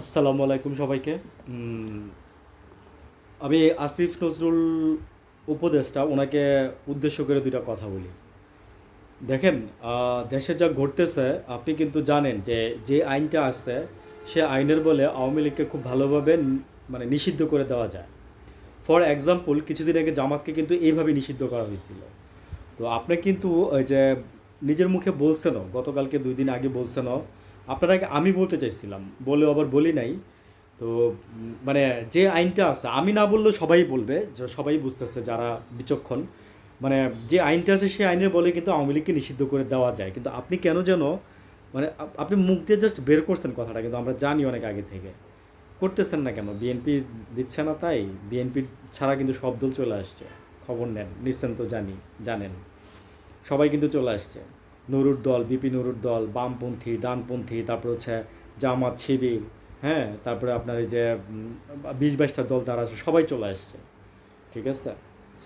আসসালামু আলাইকুম সবাইকে। আমি আসিফ নজরুল উপদেষ্টা, ওনাকে উদ্দেশ্য করে দুইটা কথা বলি। দেখেন দেশে যা ঘটতেছে, আপনি কিন্তু জানেন যে যে আইনটা আছে সে আইনের বলে আওয়ামী লীগকে খুব ভালোভাবে মানে নিষিদ্ধ করে দেওয়া যায়। ফর এক্সাম্পল, কিছুদিন আগে জামাতকে কিন্তু এইভাবে নিষিদ্ধ করা হয়েছিল। তো আপনি কিন্তু ওই যে নিজের মুখে বলছেনও, গতকালকে দুই দিন আগে বলছেনও আপনারাকে আমি বলতে চাইছিলাম বলে আবার বলি নাই। তো মানে যে আইনটা আছে, আমি না বললেও সবাই বলবে সবাই বুঝতেছে যারা বিচক্ষণ। মানে যে আইনটা আছে, সেই আইনের বলে কিন্তু আওয়ামী লীগকে নিষিদ্ধ করে দেওয়া যায়। কিন্তু আপনি কেন যেন মানে আপনি মুখ দিয়ে জাস্ট বের করছেন কথাটা, কিন্তু আমরা জানি অনেক আগে থেকে। করতেছেন না কেন? বিএনপি দিচ্ছে না তাই? বিএনপি ছাড়া কিন্তু সব দল চলে আসছে। খবর নেন নিশ্চেন তো জানি, জানেন। সবাই কিন্তু চলে আসছে। নুরুর দল, বিপি নুরুর দল, বামপন্থী, ডানপন্থী, তারপর হচ্ছে জামাত, শিবির হ্যাঁ? তারপরে আপনার এই যে বিশ বাইশটা দল তারা আছে, সবাই চলে আসছে, ঠিক আছে?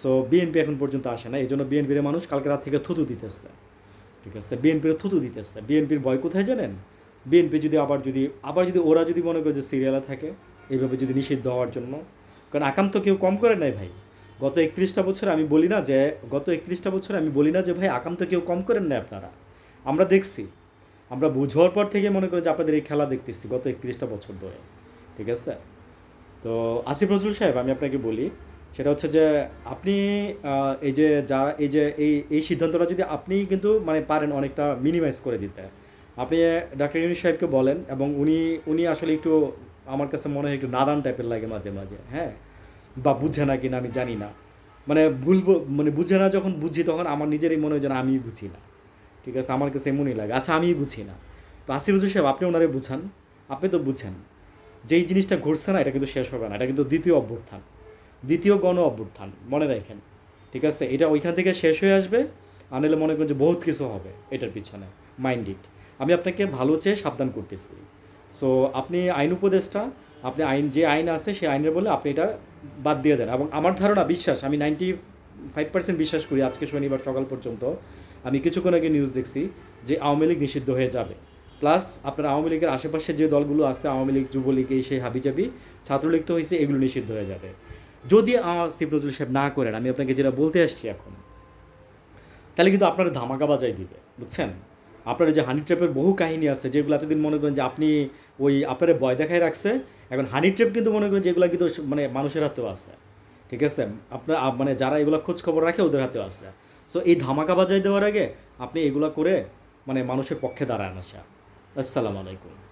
সো বিএনপি এখন পর্যন্ত আসে না এই জন্য বিএনপির মানুষ কালকে রাত থেকে থুতু দিতেছে, ঠিক আছে? বিএনপির থুতু দিতেছে। বিএনপির ভয় কোথায় জানেন? বিএনপি যদি আবার যদি আবার যদি ওরা যদি মনে করে যে সিরিয়ালে থাকে, এইভাবে যদি নিষিদ্ধ হওয়ার জন্য, কারণ আকান্ত কেউ কম করে নাই ভাই। গত একত্রিশটা বছর আমি বলি না যে, গত একত্রিশটা বছর আমি বলি না যে, ভাই আকান্ত কেউ কম করেন না আপনারা। আমরা দেখছি। আমরা বুঝার পর থেকে মনে করি যে, আপনাদের এই খেলা দেখতেছি গত একত্রিশটা বছর ধরে। ঠিক আছে? তো আসিফ নজরুল সাহেব, আমি আপনাকে বলি, সেটা হচ্ছে যে, আপনি এই যে যারা এই যে, এই এই সিদ্ধান্তটা যদি আপনি কিন্তু মানে পারেন অনেকটা মিনিমাইজ করে দিতে। আপনি, ডাক্তার ইউনি সাহেবকে বলেন এবং উনি উনি আসলে একটু আমার কাছে মনে হয় একটু নাদান টাইপের লাগে মাঝে মাঝে হ্যাঁ? বা বুঝে না কিনা আমি জানি না। মানে ভুল মানে বুঝে না যখন বুঝি, তখন আমার নিজেরই মনে হয় যেন আমি বুঝি না। ঠিক আছে? আমার কাছে এমনই লাগে। আচ্ছা আমিই বুঝি না। তো আসিফ নজরুল সাহেব, আপনি ওনারে বুঝান। আপনি তো বুঝেন। যেই জিনিসটা ঘটছে না, এটা কিন্তু শেষ হবে না। এটা কিন্তু দ্বিতীয় অভ্যুত্থান। দ্বিতীয় গণ অভ্যুত্থান। মনে রাখেন। ঠিক আছে? এটা ওইখান থেকে শেষ হয়ে আসবে। আনলে মনে করেন যে বহুত কিছু হবে এটার পিছনে। মাইন্ড ইট আমি আপনাকে ভালো চেয়ে সাবধান করতেছি। সো আপনি আইন উপদেষ্টা আপনি আইন, যে আইন আছে সেই আইনের বলে আপনি এটা বাদ দিয়ে দেন। এবং আমার ধারণা, বিশ্বাস, আমি নাইনটি ফাইভ পার্সেন্ট বিশ্বাস করি আজকে শনিবার সকাল পর্যন্ত আমি কিছুক্ষণ আগে নিউজ দেখছি যে আওয়ামী লীগ নিষিদ্ধ হয়ে যাবে। প্লাস আপনার আওয়ামী লীগের আশেপাশে যে দলগুলো আছে, আওয়ামী লীগ, যুবলীগ, এই সেই হাবিজাবি, ছাত্রলীগ তো হয়েছে, এগুলো নিষিদ্ধ হয়ে যাবে। যদি সিফ নজরুল সাহেব না করেন, আমি আপনাকে যেটা বলতে আসছি এখন, তাহলে কিন্তু আপনার ধামাকা বাজাই দিবে, বুঝছেন? আপনার যে হানি ট্র্যাপের বহু কাহিনী আছে, যেগুলো এতদিন মনে করেন যে আপনি ওই আপনার ভয় দেখায় রাখছে এখন হানি ট্রেপ কিন্তু মনে করি যেগুলো কিন্তু মানে মানুষের হাতেও আছে। ঠিক আছে? আপনার মানে যারা এগুলো খোঁজ খবর রাখে, ওদের হাতেও আছে। সো এই ধামাকা বাজাই দেওয়ার আগে আপনি এগুলো করে মানে মানুষের পক্ষে দাঁড়ান আসা। আসসালামু আলাইকুম।